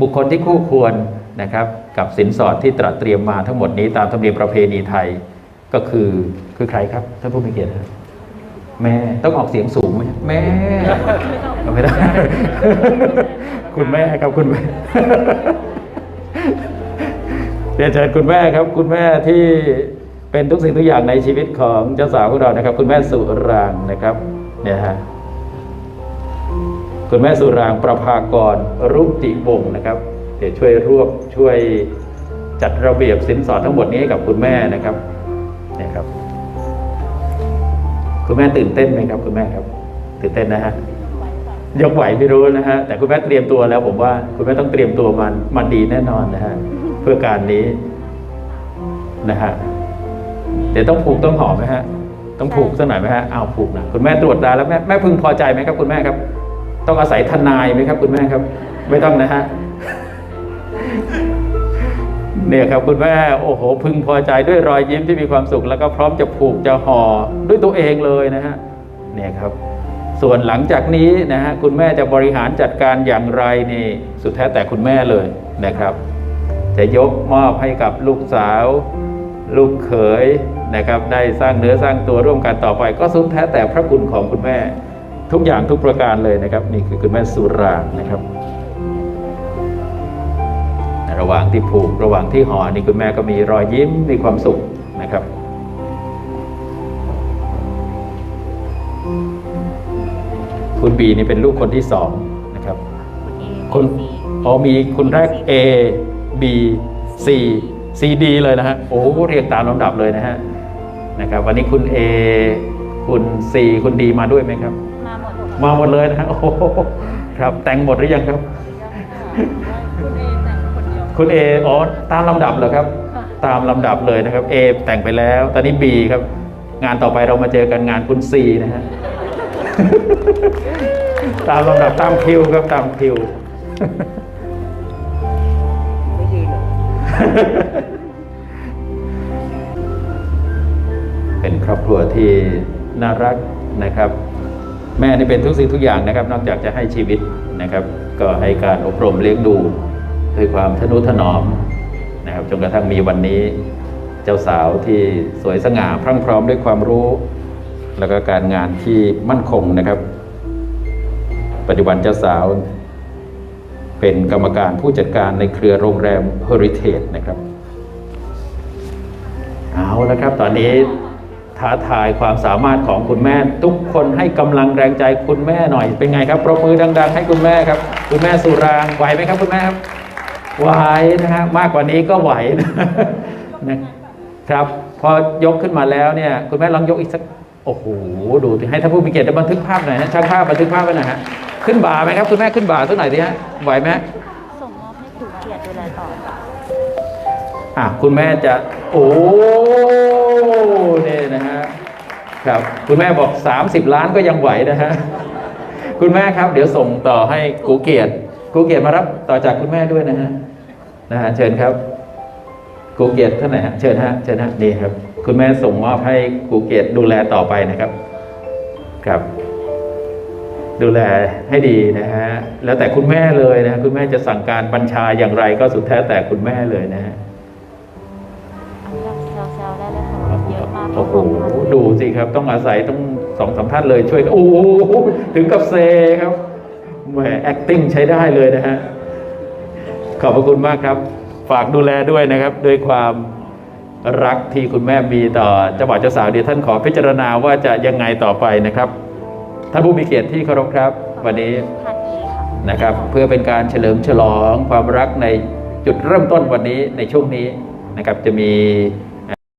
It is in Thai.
บุคคลที่คู่ควรนะครับกับสินสอดที่ตรัสเตรียมมาทั้งหมดนี้ตามธรรมเนียมประเพณีไทยก็คือคือใครครับท่านผู้มีเกียรติครับแม่ต้องออกเสียงสูงไหมแม่เอาไม่ได้ คุณแม่ครับคุณแม่เรียนเชิญคุณแม่ครับ คุณแม่ที่เป็นทุกสิ่งทุกอย่างในชีวิตของเจ้าสาวของเรานะครับ คุณแม่สุรางนะครับเนี่ยฮะ คุณแม่สุรางประภากรรุ่งจิวงศ์นะครับ เดี๋ยวช่วยรวบช่วยจัดระเบียบสินสอดทั้งหมดนี้ให้กับคุณแม่นะครับเนี่ยครับ คุณแม่ตื่นเต้นไหมครับคุณแม่ครับ ตื่นเต้นนะฮะยกไหวไม่รู้นะฮะแต่คุณแม่เตรียมตัวแล้ว ผมว่าคุณแม่ต้องเตรียมตัวมันมันดีแน่นอนนะฮะเพื่อการนี้นะฮะเดี๋ยวต้องผูกต้องหอมไหมฮะ ต้องผูกสักหน่อยไหมฮะเอาผูกนะคุณแม่ตรวจตาแล้วแม่แม่พึงพอใจไหมครับ คุณแม่ครับ ต้องอาศัยทนายไหมครับ คุณแม่ครับ ไม่ต้องนะฮะเนี่ยครับคุณแม่โอ้โหพึงพอใจด้วยรอยยิ้มที่มีความสุข แล้วก็พร้อมจะผูกจะห่อด้วยตัวเองเลยนะฮะเนี่ยครับ ส่วนหลังจากนี้นะฮะคุณแม่จะบริหารจัดการอย่างไรนี่สุดแท้แต่คุณแม่เลยนะครับ จะยกมอบให้กับลูกสาว ลูกเขยนะครับ ได้สร้างเนื้อสร้างตัวร่วมกันต่อไป ก็สุดแท้แต่พระคุณของคุณแม่ ทุกอย่างทุกประการเลยนะครับ นี่คือคุณแม่สุรางค์นะครับ ระหว่างที่ผูกระหว่างที่ห่อนี่คุณแม่ก็มีรอยยิ้มมีความสุขนะครับคุณบีนี่เป็นลูกคนที่สองนะครับคุณเอคุณอ๋อมีคุณแรก A B C C D เลยนะฮะโอ้เรียงตามลำดับเลยนะฮะนะครับ วันนี้คุณ A คุณ C คุณ D มาด้วยไหมครับ มาหมดค่ะมาหมดเลยนะฮะโอ้โหครับ แต่งหมดหรือยังครับ คุณเอแต่งคนเดียวคุณ A อ๋อตามลำดับเหรอครับค่ะตามลำดับเลยนะครับ A แต่งไปแล้ว ตอนนี้ B ครับ งานต่อไปเรามาเจอกันงานคุณ C นะฮะตามลำดับตามคิวครับตามคิวไม่ยืนเหรอเป็นครอบครัวที่น่ารักนะครับ แม่นี่เป็นทุกสิ่งทุกอย่างนะครับ นอกจากจะให้ชีวิตนะครับ ก็ให้การอบรมเลี้ยงดูด้วยความทนุถนอมนะครับจนกระทั่งมีวันนี้เจ้าสาวที่สวยสง่าพรั่งพร้อมด้วยความรู้ แล้วก็การงานที่มั่นคงนะครับ ปัจจุบันเจ้าสาว เป็นกรรมการผู้จัดการในเครือโรงแรม Heritage นะครับ เอาแล้วครับตอนนี้ ท้าทายความสามารถของคุณแม่ ทุกคนให้กำลังแรงใจคุณแม่หน่อยเป็นไงครับปรบมือดัง ๆ ให้คุณแม่ครับ คุณแม่สุรางค์ไหวไหมครับคุณแม่ครับไหวนะฮะมากกว่านี้ก็ไหวนะนะครับ พอยกขึ้นมาแล้วเนี่ย คุณแม่ลองยกอีกสักโอ้โหดูสิให้ท่านผู้มีเกียรติได้บันทึกภาพหน่อยนะช่างภาพบันทึกภาพไว้หน่อยฮะขึ้นบ่าไหมครับ คุณแม่ขึ้นบ่าสักหน่อยดิฮะไหวไหมส่งมอบให้ครูเกียรติดูแลต่ออะคุณแม่จะโอ้เนี่ย นะฮะครับคุณแม่บอก 30 ล้านก็ยังไหวนะฮะคุณแม่ครับ เดี๋ยวส่งต่อให้กูเกียรติกูเกียรติมารับต่อจากคุณแม่ด้วยนะฮะนะฮะเชิญครับกูเกียรติท่านไหนฮะเชิญฮะเชิญฮะนี่ครับ คุณแม่ส่งมอบให้กูเกียรติดูแลต่อไปนะครับ ครับ ดูแลให้ดีนะฮะแล้วแต่คุณแม่เลยนะฮะคุณแม่จะสั่งการบัญชาอย่างไรก็สุดแท้แต่คุณแม่เลยนะฮะ แซวๆได้เลยค่ะเยอะมากโอ้โหดูสิครับ ต้องอาศัยต้องสองสามท่านเลยช่วยกันโอ้โหถึงกับเซครับแหม acting ใช้ได้เลยนะฮะขอบพระคุณมากครับ ฝากดูแลด้วยนะครับ ด้วยความรักที่คุณแม่มีต่อเจ้าบ่าวเจ้าสาวเดี๋ยวท่านขอพิจารณาว่าจะยังไงต่อไปนะครับท่านผู้มีเกียรติที่เคารพครับ วันนี้พันอีค่ะนะครับ เพื่อเป็นการเฉลิมฉลองความรักในจุดเริ่มต้นวันนี้ในช่วงนี้นะครับ จะมี